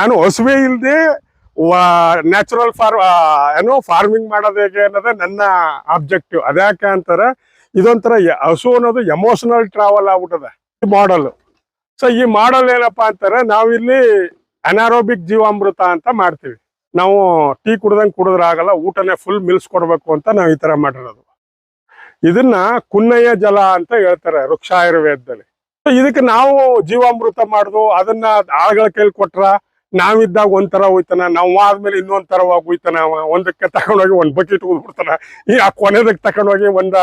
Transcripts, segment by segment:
ನಾನು ಹಸುವೆ ಇಲ್ಲದೆ natural for ಏನೋ ಫಾರ್ಮಿಂಗ್ ಮಾಡೋದು ಹೇಗೆ ಅನ್ನೋದೇ ನನ್ನ ಆಬ್ಜೆಕ್ಟಿವ್ ಅದ್ಯಾಕೆ ಅಂತಾರೆ, ಇದೊಂಥರ ಹಸು ಅನ್ನೋದು ಎಮೋಷನಲ್ ಟ್ರಾವೆಲ್ ಆಗ್ಬಿಟ್ಟದೆ, ಈ ಮಾಡಲ್ ಸೊ ಈ ಮಾಡಲ್ ಏನಪ್ಪಾ ಅಂತಾರೆ, ನಾವಿಲ್ಲಿ ಅನಾರೋಬಿಕ್ ಜೀವಾಮೃತ ಅಂತ ಮಾಡ್ತೀವಿ. ನಾವು ಟೀ ಕುಡ್ದಂಗೆ ಕುಡಿದ್ರೆ ಆಗಲ್ಲ, ಊಟನೇ ಫುಲ್ ಮಿಲ್ಸ್ ಕೊಡಬೇಕು ಅಂತ ನಾವು ಈ ತರ ಮಾಡಿರೋದು. ಇದನ್ನ ಕುನ್ನಯ್ಯ ಜಲ ಅಂತ ಹೇಳ್ತಾರೆ ವೃಕ್ಷ ಆಯುರ್ವೇದದಲ್ಲಿ So, ಇದಕ್ಕೆ ನಾವು ಜೀವಾಮೃತ ಮಾಡುದು, ಅದನ್ನ ಆಳುಗಳ ಕೈಲಿ ಕೊಟ್ರ ನಾವಿದ್ದಾಗ ಒಂಥರ ಹೋಯ್ತಾನ, ನಾವು ಆದ್ಮೇಲೆ ಇನ್ನೊಂದ್ ತರ ಹೋಗ್ತಾನ ಅವ. ಒಂದಕ್ಕೆ ತಗೊಂಡೋಗಿ ಒಂದ್ ಬಕೆಟ್ ಉದ್ಬಿಡ್ತಾನ ಈ ಆ ಕೊನೆದಕ್ಕೆ ತಗೊಂಡೋಗಿ ಒಂದ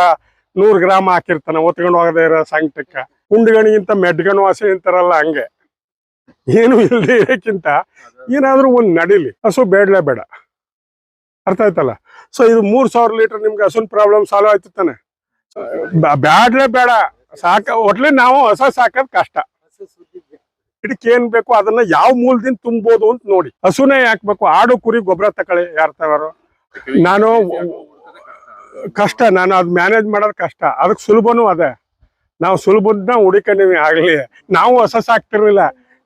ನೂರ್ ಗ್ರಾಮ್ ಹಾಕಿರ್ತಾನ. ಒತ್ಕೊಂಡು ಹೋಗದೆ ಇರೋ ಸಂಕಟಕ್ಕ. ಉಂಡ್ಗಣಿಗಿಂತ ಮೆಡ್ಗಣು ಹಸಿ ಅಂತಾರಲ್ಲ ಹಂಗೆ. ಏನು ಇಲ್ಲದೆ ಇರೋಕ್ಕಿಂತ ಏನಾದ್ರೂ ಒಂದ್ ನಡಿಲಿ. ಹಸು ಬೇಡಲೇ ಬೇಡ. ಅರ್ಥ ಆಯ್ತಲ್ಲ? ಸೊ ಇದು ಮೂರ್ ಸಾವಿರ ಲೀಟರ್ ನಿಮ್ಗೆ ಹಸುನ್ ಪ್ರಾಬ್ಲಮ್ ಸಾಲ್ವ್ ಆಯ್ತು ತಾನೆ. ಬೇಡ. ಸಾಕ, ಒಟ್ಲಿ ನಾವು ಹೊಸ ಸಾಕೋದ್ ಕಷ್ಟ. ಇದಕ್ಕೆ ಏನ್ ಬೇಕು ಅದನ್ನ ಯಾವ ಮೂಲದಿಂದ ತುಂಬಬಹುದು ಅಂತ ನೋಡಿ. ಹಸುನೇ ಹಾಕ್ಬೇಕು ಆಡು, ಕುರಿ, ಗೊಬ್ಬರ ತಗೊಳ್ಳಿ ಯಾರು ತಗೋರು? ನಾನು ಕಷ್ಟ, ನಾನು ಅದ್ ಮ್ಯಾನೇಜ್ ಮಾಡೋದ್ ಕಷ್ಟ. ಅದಕ್ಕೆ ಸುಲಭನು ಅದೇ. ನಾವು ಸುಲಭದ ಹುಡುಕಂಡಿವಿ ಆಗ್ಲಿ. ನಾವು ಹೊಸ ಸಾಕ್ತಿರ್ಲಿಲ್ಲ.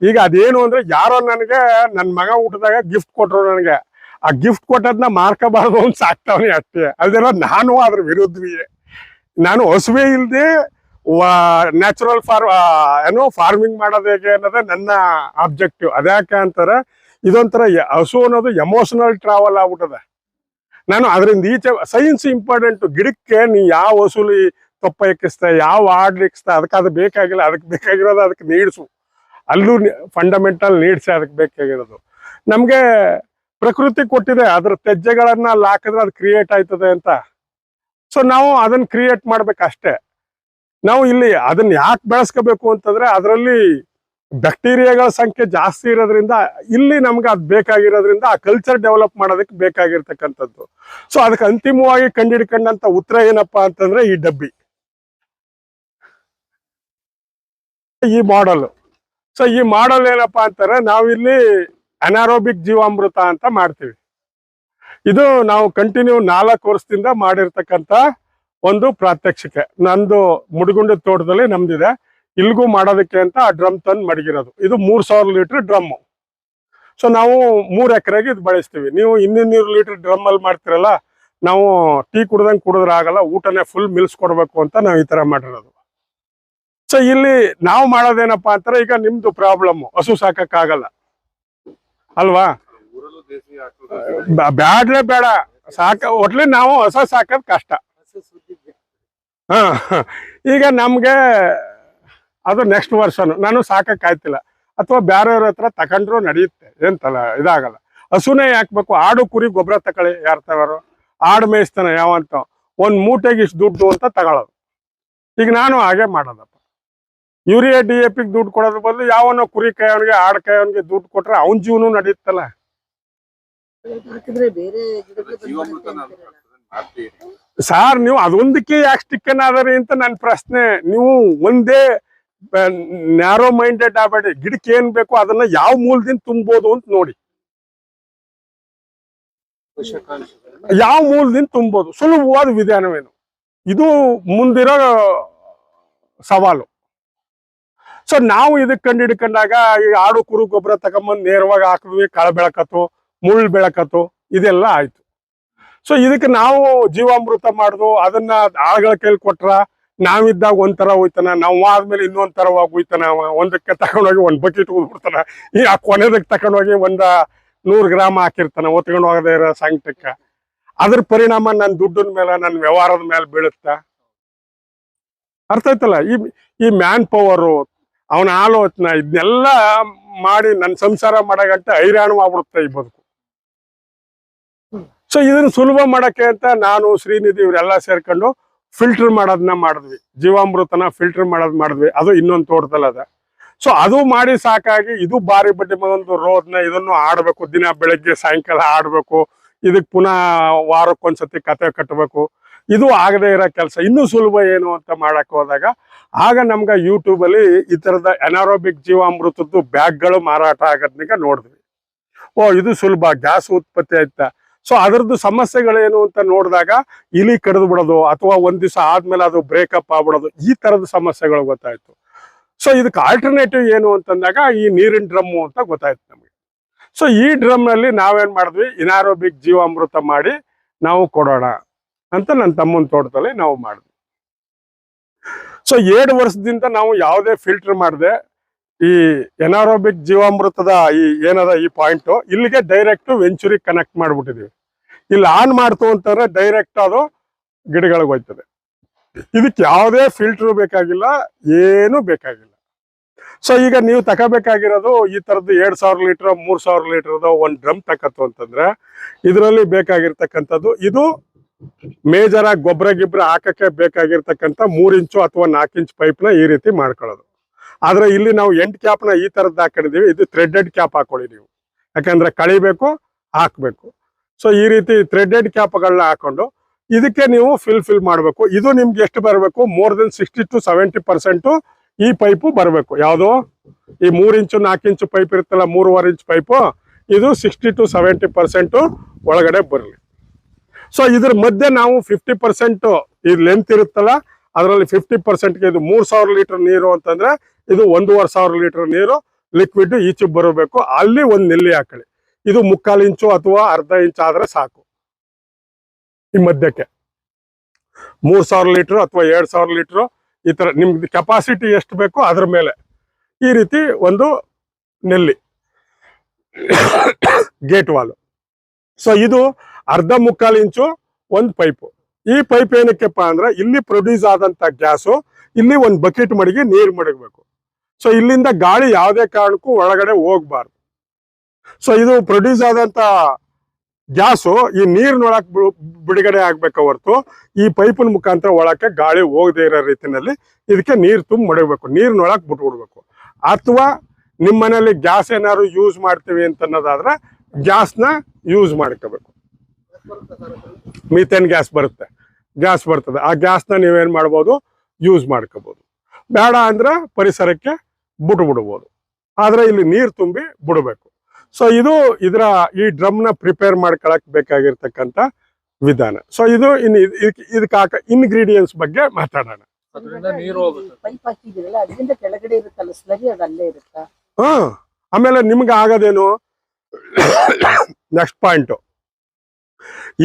ಈಗ ಅದೇನು ಅಂದ್ರೆ ಯಾರೋ ನನಗೆ, ನನ್ ಮಗ ಊಟದಾಗ ಗಿಫ್ಟ್ ಕೊಟ್ರು ನನಗೆ. ಆ ಗಿಫ್ಟ್ ಕೊಟ್ಟದ್ನ ಮಾರ್ಕಬಾರ್ದು ಅಂತ ಸಾಕ್ತಾವನಿ ಅಷ್ಟೇ. ಅಲ್ದಿರೋ ನಾನು ಅದ್ರ ವಿರುದ್ಧವಿ. ನಾನು ಹಸುವೆ ಇಲ್ಲದೆ ನ್ಯಾಚುರಲ್ ಫಾರ್ ಏನೋ ಫಾರ್ಮಿಂಗ್ ಮಾಡೋದು ಹೇಗೆ ಅನ್ನೋದೇ ನನ್ನ ಆಬ್ಜೆಕ್ಟಿವ್ ಅದ್ಯಾಕೆ ಅಂತಾರೆ, ಇದೊಂಥರ ಹಸು ಅನ್ನೋದು ಎಮೋಷನಲ್ ಟ್ರಾವೆಲ್ ಆಗ್ಬಿಟ್ಟದೆ. ನಾನು ಅದರಿಂದ ಈಚೆ ಸೈನ್ಸ್ ಇಂಪಾರ್ಟೆಂಟು ಗಿಡಕ್ಕೆ ನೀ ಯಾವ ಹಸುಲಿ ತೊಪ್ಪ ಎಕ್ಕಿಸ್ತಾ ಯಾವ ಆಡ್ಲಿಕ್ಸ್ತಾ ಅದಕ್ಕೆ ಅದು ಬೇಕಾಗಿಲ್ಲ, ಅದಕ್ಕೆ ಬೇಕಾಗಿರೋದು ಅದಕ್ಕೆ ನೀಡ್ಸು. ಅಲ್ಲೂ ಫಂಡಮೆಂಟಲ್ ನೀಡ್ಸೆ ಅದಕ್ಕೆ ಬೇಕಾಗಿರೋದು. ನಮಗೆ ಪ್ರಕೃತಿ ಕೊಟ್ಟಿದೆ, ಅದ್ರ ತ್ಯಾಜ್ಯಗಳನ್ನ ಅಲ್ಲಿ ಹಾಕಿದ್ರೆ ಅದು ಕ್ರಿಯೇಟ್ ಆಯ್ತದೆ ಅಂತ. ಸೊ ನಾವು ಅದನ್ನ ಕ್ರಿಯೇಟ್ ಮಾಡ್ಬೇಕಷ್ಟೇ. ನಾವು ಇಲ್ಲಿ ಅದನ್ನ ಯಾಕೆ ಬೆಳೆಸ್ಕೋಬೇಕು ಅಂತಂದ್ರೆ ಅದರಲ್ಲಿ ಬ್ಯಾಕ್ಟೀರಿಯಾಗಳ ಸಂಖ್ಯೆ ಜಾಸ್ತಿ ಇರೋದ್ರಿಂದ ಇಲ್ಲಿ ನಮ್ಗೆ ಅದು ಬೇಕಾಗಿರೋದ್ರಿಂದ ಆ ಕಲ್ಚರ್ ಡೆವಲಪ್ ಮಾಡೋದಕ್ಕೆ ಬೇಕಾಗಿರ್ತಕ್ಕಂಥದ್ದು. ಸೊ ಅದಕ್ಕೆ ಅಂತಿಮವಾಗಿ ಕಂಡಿಡ್ಕೊಂಡಂತ ಉತ್ತರ ಏನಪ್ಪಾ ಅಂತಂದ್ರೆ ಈ ಡಬ್ಬಿ. ಈ ಮಾಡಲ್ ಸೊ ಈ ಮಾಡಲ್ ಏನಪ್ಪಾ ಅಂತಾರೆ, ನಾವಿಲ್ಲಿ ಅನಾರೋಬಿಕ್ ಜೀವಾಮೃತ ಅಂತ ಮಾಡ್ತೀವಿ. ಇದು ನಾವು ಕಂಟಿನ್ಯೂ ನಾಲ್ಕು ವರ್ಷದಿಂದ ಮಾಡಿರ್ತಕ್ಕಂಥ ಒಂದು ಪ್ರಾತ್ಯಕ್ಷಿಕೆ. ನಂದು ಮುಡಿಗುಂಡಿ ತೋಟದಲ್ಲಿ ನಮ್ದಿದೆ. ಇಲ್ಲಿಗೂ ಮಾಡೋದಕ್ಕೆ ಅಂತ ಆ ಡ್ರಮ್ ತಂದು ಮಡಗಿರೋದು. ಇದು ಮೂರ್ ಸಾವಿರ ಲೀಟರ್ ಡ್ರಮ್. ಸೊ ನಾವು ಮೂರ್ ಎಕರೆಗೆ ಇದು ಬಳಸ್ತೀವಿ. ನೀವು ಇನ್ನೂರು ಲೀಟರ್ ಡ್ರಮ್ ಅಲ್ಲಿ ಮಾಡ್ತಿರಲ್ಲ ನಾವು ಟೀ ಕುಡ್ದಂಗೆ ಕುಡಿದ್ರೆ ಆಗಲ್ಲ ಊಟನೇ ಫುಲ್ ಮಿಲ್ಸ್ ಕೊಡಬೇಕು ಅಂತ ನಾವು ಈ ತರ ಮಾಡಿರೋದು. ಸೊ ಇಲ್ಲಿ ನಾವು ಮಾಡೋದೇನಪ್ಪಾ ಅಂತಾರೆ ಈಗ ನಿಮ್ದು ಪ್ರಾಬ್ಲಮ್ ಹಸು ಸಾಕಕ್ಕಾಗಲ್ಲ. ಅಲ್ವಾ? ಬ್ಯಾಡ್ರೆ ಬೇಡ. ಸಾಕ ಒಟ್ಲಿ ನಾವು ಹೊಸ ಸಾಕೋದ್ ಕಷ್ಟ. ಹಾ ಈಗ ನಮ್ಗೆ ಅದು ನೆಕ್ಸ್ಟ್ ವರ್ಷನು ನಾನು ಸಾಕಕ್ ಆಯ್ತಿಲ್ಲ. ಅಥವಾ ಬೇರೆಯವ್ರ ಹತ್ರ ತಕೊಂಡ್ರು ನಡೆಯುತ್ತೆ ಎಂತಲ್ಲ ಇದಾಗಲ್ಲ. ಹಸುನೇ ಹಾಕ್ಬೇಕು ಆಡು ಕುರಿ ಗೊಬ್ಬರ ತಗೊಳ್ಳಿ ಯಾರು ತಗೋರು ಆಡು ಮೇಯಿಸ್ತಾನೆ ಯಾವಂತ ಒಂದು ಮೂಟೆಗೆ ಇಷ್ಟು ದುಡ್ಡು ಅಂತ ತಗೊಳ್ಳೋದು ಈಗ ನಾನು ಹಾಗೆ ಮಾಡೋದಪ್ಪ. ಯೂರಿಯಾ ಡಿ ಎ ಪಿಗೆ ದುಡ್ಡು ಕೊಡೋದ್ರ ಬದಲು ಯಾವನೋ ಕುರಿ ಕಾಯವನಿಗೆ ಆಡು ಕಾಯವನಿಗೆ ದುಡ್ಡು ಕೊಟ್ರೆ ಅವನ ಜೀವನೂ ನಡೆಯುತ್ತಲ್ಲ ಸಾರ್, ನೀವು ಅದೊಂದಕ್ಕೆ ಯಾಕೆ ಸ್ಟಿಕ್ಕನ್ ಆದರೆ ಅಂತ ನನ್ನ ಪ್ರಶ್ನೆ. ನೀವು ಒಂದೇ ನ್ಯಾರೋ ಮೈಂಡೆಡ್ ಆಗಬೇಡಿ. ಗಿಡಕ್ಕೆ ಏನ್ ಬೇಕು ಅದನ್ನ ಯಾವ ಮೂಲದಿಂದ ತುಂಬೋದು ಅಂತ ನೋಡಿ. ಯಾವ ಮೂಲದಿಂದ ತುಂಬೋದು? ಸುಲಭವಾದ ವಿಧಾನವೇನು? ಇದು ಮುಂದಿರೋ ಸವಾಲು. ಸೊ ನಾವು ಇದಕ್ಕೆ ಕಂಡು ಹಿಡ್ಕೊಂಡಾಗ ಈ ಆಡು, ಕುರು, ಗೊಬ್ಬರ ತಗೊಂಬಂದು ನೇರವಾಗಿ ಹಾಕಿದ್ವಿ. ಕಳೆ ಬೆಳಕತ್ತು, ಮುಳ್ಳು ಬೆಳಕತ್ತು, ಇದೆಲ್ಲ ಆಯ್ತು. ಸೊ ಇದಕ್ಕೆ ನಾವು ಜೀವಾಮೃತ ಮಾಡುದು, ಅದನ್ನ ಆಳುಗಳ ಕೈಲಿ ಕೊಟ್ರ ನಾವಿದ್ದಾಗ ಒಂಥರ ಹೋಯ್ತಾನ, ನಾವು ಆದ್ಮೇಲೆ ಹೋಗ್ತಾನ ಅವ ಒಂದಕ್ಕೆ ತಗೊಂಡೋಗಿ ಒಂದ್ ಬಕೆಟ್ ಹೋಗ್ಬಿಡ್ತಾನ ಈ ಆ ಕೊನೆದಕ್ಕೆ ತಗೊಂಡೋಗಿ ಒಂದ ನೂರ್ ಗ್ರಾಮ್ ಹಾಕಿರ್ತಾನ ಒತ್ಕೊಂಡು ಹೋಗದೆ ಇರೋ ಸಂಕಟಕ್ಕ. ಅದ್ರ ಪರಿಣಾಮ ನನ್ನ ದುಡ್ಡಿನ ಮೇಲೆ ನನ್ನ ವ್ಯವಹಾರದ ಮೇಲೆ ಬೀಳುತ್ತ? ಅರ್ಥ ಆಯ್ತಲ್ಲ? ಈ ಈ ಮ್ಯಾನ್ ಪವರು, ಅವನ ಆಲೋಚನೆ ಇದನ್ನೆಲ್ಲ ಮಾಡಿ ನನ್ನ ಸಂಸಾರ ಮಾಡೋಗಂಟ ಹೈರಾಣ ಆಗ್ಬಿಡುತ್ತೆ ಈ ಬದುಕು. ಸೊ ಇದನ್ನ ಸುಲಭ ಮಾಡಕ್ಕೆ ಅಂತ ನಾನು, ಶ್ರೀನಿಧಿ ಇವರೆಲ್ಲ ಸೇರ್ಕೊಂಡು ಫಿಲ್ಟರ್ ಮಾಡೋದನ್ನ ಮಾಡಿದ್ವಿ. ಜೀವಾಮೃತನ ಫಿಲ್ಟರ್ ಮಾಡೋದ್ ಮಾಡಿದ್ವಿ. ಅದು ಇನ್ನೊಂದು ತೋಟದಲ್ಲಿ ಅದ. ಸೊ ಅದು ಮಾಡಿ ಸಾಕಾಗಿ ಇದು ಬಾರಿ ಬಡ್ಡಿ ಒಂದು ರೋದ್ನ ಇದನ್ನು ಆಡಬೇಕು. ದಿನ ಬೆಳಗ್ಗೆ ಸಾಯಂಕಾಲ ಆಡಬೇಕು. ಇದಕ್ಕೆ ಪುನಃ ವಾರಕ್ಕೊಂದ್ಸತಿ ಕತೆ ಕಟ್ಟಬೇಕು ಇದು ಆಗದೆ ಇರೋ ಕೆಲಸ. ಇನ್ನೂ ಸುಲಭ ಏನು ಅಂತ ಮಾಡಕ್ ಹೋದಾಗ, ಆಗ ನಮ್ಗೆ ಯೂಟ್ಯೂಬ್ ಅಲ್ಲಿ ಈ ಥರದ ಅನಾರೋಬಿಕ್ ಜೀವಾಮೃತದ್ದು ಬ್ಯಾಗ್ಗಳು ಮಾರಾಟ ಆಗೋದ್ನಾಗ ನೋಡಿದ್ವಿ. ಓ, ಇದು ಸುಲಭ. ಗ್ಯಾಸ್ ಉತ್ಪತ್ತಿ ಆಯ್ತಾ? ಸೊ ಅದರದ್ದು ಸಮಸ್ಯೆಗಳೇನು ಅಂತ ನೋಡಿದಾಗ ಇಲಿ ಕಡಿದು ಬಿಡೋದು ಅಥವಾ ಒಂದ್ ದಿವಸ ಆದ್ಮೇಲೆ ಅದು ಬ್ರೇಕಪ್ ಆಗ್ಬಿಡೋದು ಈ ತರದ ಸಮಸ್ಯೆಗಳು ಗೊತ್ತಾಯ್ತು. ಸೊ ಇದಕ್ಕೆ ಆಲ್ಟರ್ನೇಟಿವ್ ಏನು ಅಂತಂದಾಗ ಈ ನೀರಿನ ಡ್ರಮ್ಮು ಅಂತ ಗೊತ್ತಾಯ್ತು ನಮಗೆ. ಸೊ ಈ ಡ್ರಮ್ನಲ್ಲಿ ನಾವೇನ್ ಮಾಡಿದ್ವಿ? ಇನಾರೋಬಿಕ್ ಜೀವಾಮೃತ ಮಾಡಿ ನಾವು ಕೊಡೋಣ ಅಂತ ನನ್ನ ತಮ್ಮನ ತೋಟದಲ್ಲಿ ನಾವು ಮಾಡಿದ್ವಿ. ಸೊ ಏಳು ವರ್ಷದಿಂದ ನಾವು ಯಾವುದೇ ಫಿಲ್ಟರ್ ಮಾಡದೆ ಈ ಎನಾರೋಬಿಕ್ ಜೀವಾಮೃತದ ಈ ಏನದ ಈ ಪಾಯಿಂಟ್, ಇಲ್ಲಿಗೆ ಡೈರೆಕ್ಟ್ ವೆಂಚುರಿ ಕನೆಕ್ಟ್ ಮಾಡ್ಬಿಟ್ಟಿದೀವಿ. ಇಲ್ಲಿ ಆನ್ ಮಾಡ್ತು ಅಂತಂದ್ರೆ ಡೈರೆಕ್ಟ್ ಅದು ಗಿಡಗಳಿಗೆ ಹೋಯ್ತದೆ. ಇದಕ್ಕೆ ಯಾವುದೇ ಫಿಲ್ಟರ್ ಬೇಕಾಗಿಲ್ಲ, ಏನು ಬೇಕಾಗಿಲ್ಲ. ಸೊ ಈಗ ನೀವು ತಗೋಬೇಕಾಗಿರೋದು ಈ ತರದ್ದು ಎರಡ್ ಸಾವಿರ ಲೀಟರ್ ಮೂರ್ ಸಾವಿರ ಲೀಟರ್ದು ಒಂದು ಡ್ರಮ್ ತಕತ್ತು ಅಂತಂದ್ರೆ, ಇದರಲ್ಲಿ ಬೇಕಾಗಿರ್ತಕ್ಕಂಥದ್ದು, ಇದು ಮೇಜರ್ ಗೊಬ್ಬರ ಗಿಬ್ಬರ ಹಾಕಕ್ಕೆ ಬೇಕಾಗಿರ್ತಕ್ಕಂಥ ಮೂರ್ ಇಂಚು ಅಥವಾ ನಾಲ್ಕು ಇಂಚ್ ಪೈಪ್ನ ಈ ರೀತಿ ಮಾಡ್ಕೊಳ್ಳೋದು. ಆದ್ರೆ ಇಲ್ಲಿ ನಾವು ಎಂಟ್ ಕ್ಯಾಪ್ನ ಈ ತರದ್ದು ಹಾಕೊಂಡಿದೀವಿ ಇದು ಥ್ರೆಡೆಡ್ ಕ್ಯಾಪ್ ಹಾಕೊಳ್ಳಿ ನೀವು. ಯಾಕಂದ್ರೆ ಕಳಿಬೇಕು, ಹಾಕ್ಬೇಕು. ಸೊ ಈ ರೀತಿ ಥ್ರೆಡೆಡ್ ಕ್ಯಾಪ್ಗಳನ್ನ ಹಾಕೊಂಡು ಇದಕ್ಕೆ ನೀವು ಫಿಲ್ ಫಿಲ್ ಮಾಡಬೇಕು. ಇದು ನಿಮ್ಗೆ ಎಷ್ಟು ಬರಬೇಕು? More than sixty to seventy percent ಈ ಪೈಪು ಬರಬೇಕು. ಯಾವುದು? ಈ ಮೂರು ಇಂಚು, ನಾಲ್ಕು ಇಂಚು ಪೈಪ್ ಇರುತ್ತಲ್ಲ, ಮೂರುವರೆ ಇಂಚ್ ಪೈಪು ಇದು ಸಿಕ್ಸ್ಟಿ ಟು ಸೆವೆಂಟಿ ಪರ್ಸೆಂಟು ಒಳಗಡೆ ಬರಲಿ. ಸೊ ಇದ್ರ ಮಧ್ಯೆ ನಾವು ಫಿಫ್ಟಿ ಪರ್ಸೆಂಟು ಇದು ಲೆಂತ್ ಇರುತ್ತಲ್ಲ, ಅದರಲ್ಲಿ ಫಿಫ್ಟಿ ಪರ್ಸೆಂಟ್ಗೆ ಇದು ಮೂರ್ ಸಾವಿರ ಲೀಟರ್ ನೀರು ಅಂತಂದ್ರೆ ಇದು ಒಂದೂವರೆ ಸಾವಿರ ಲೀಟರ್ ನೀರು ಲಿಕ್ವಿಡ್ ಈಚೆ ಬರಬೇಕು. ಅಲ್ಲಿ ಒಂದು ನೆಲ್ಲಿ ಹಾಕಳಿ ಇದು ಮುಕ್ಕಾಲು ಇಂಚು ಅಥವಾ ಅರ್ಧ ಇಂಚು ಆದ್ರೆ ಸಾಕು. ಈ ಮಧ್ಯಕ್ಕೆ. ಮೂರ್ ಸಾವಿರ ಲೀಟರ್ ಅಥವಾ ಎರಡ್ ಸಾವಿರ ಲೀಟರ್ ಈ ತರ ನಿಮ್ದು ಕೆಪಾಸಿಟಿ ಎಷ್ಟು ಬೇಕೋ ಅದ್ರ ಮೇಲೆ ಈ ರೀತಿ ಒಂದು ನೆಲ್ಲಿ. Gate wall. ಸೊ ಇದು ಅರ್ಧ ಮುಕ್ಕಾಲು ಇಂಚು ಒಂದು ಪೈಪು ಈ ಪೈಪ್ ಏನಕ್ಕೆಪ್ಪ ಅಂದ್ರೆ ಇಲ್ಲಿ ಪ್ರೊಡ್ಯೂಸ್ ಆದಂತ ಗ್ಯಾಸು, ಇಲ್ಲಿ ಒಂದು ಬಕೆಟ್ ಮಡಿಗೆ ನೀರು ಮಡಗಬೇಕು. ಸೊ ಇಲ್ಲಿಂದ ಗಾಳಿ ಯಾವುದೇ ಕಾರಣಕ್ಕೂ ಒಳಗಡೆ ಹೋಗ್ಬಾರ್ದು. ಸೊ ಇದು ಪ್ರೊಡ್ಯೂಸ್ ಆದಂತ ಗ್ಯಾಸು ಈ ನೀರಿನೊಳಕ್ ಬಿಡುಗಡೆ ಆಗ್ಬೇಕ ಹೊರತು ಈ ಪೈಪಿನ ಮುಖಾಂತರ ಒಳಕ್ಕೆ ಗಾಳಿ ಹೋಗದೇ ಇರೋ ರೀತಿನಲ್ಲಿ ಇದಕ್ಕೆ ನೀರು ತುಂಬ ಮಡಗಬೇಕು. ನೀರಿನೊಳಕ್ ಬಿಟ್ಬಿಡ್ಬೇಕು. ಅಥವಾ ನಿಮ್ಮ ಮನೇಲಿ ಗ್ಯಾಸ್ ಏನಾದ್ರು ಯೂಸ್ ಮಾಡ್ತೀವಿ ಅಂತ ಅನ್ನೋದಾದ್ರೆ ಗ್ಯಾಸ್ನ ಯೂಸ್ ಮಾಡ್ಕೋಬೇಕು. ಮೀಥೇನ್ ಗ್ಯಾಸ್ ಬರುತ್ತೆ. ಗ್ಯಾಸ್ ಬರ್ತದೆ. ಆ ಗ್ಯಾಸ್ನ ನೀವೇನು ಮಾಡ್ಬೋದು? ಯೂಸ್ ಮಾಡ್ಕೋಬೋದು. ಬೇಡ ಅಂದ್ರೆ ಪರಿಸರಕ್ಕೆ ಬಿಟ್ಟು ಬಿಡ್ಬೋದು ಆದ್ರೆ ಇಲ್ಲಿ ನೀರು ತುಂಬಿ ಬಿಡಬೇಕು. ಸೊ ಇದು ಇದರ ಈ ಡ್ರಮ್ನ ಪ್ರಿಪೇರ್ ಮಾಡ್ಕೊಳಕ್ ಬೇಕಾಗಿರ್ತಕ್ಕಂಥ ವಿಧಾನ. ಸೊ ಇದು ಇನ್ನು ಇದಕ್ಕೆ ಇದಕ್ಕೆ ಹಾಕ ಇನ್ಗ್ರೀಡಿಯೆಂಟ್ಸ್ ಬಗ್ಗೆ ಮಾತಾಡೋಣ. ಅದರಿಂದ ನೀರು ಹೋಗುತ್ತೆ. ಪೈಪ್ ಹಾಕಿದಿರಲ್ಲ ಅದರಿಂದ ಕೆಳಗಡೆ ಇರುತ್ತಲ್ಲ ಸ್ಲರಿ ಅದು ಅಲ್ಲೇ ಇರುತ್ತಾ? ಹಾ ಆಮೇಲೆ ನಿಮ್ಗೆ ಆಗೋದೇನು? ನೆಕ್ಸ್ಟ್ ಪಾಯಿಂಟ್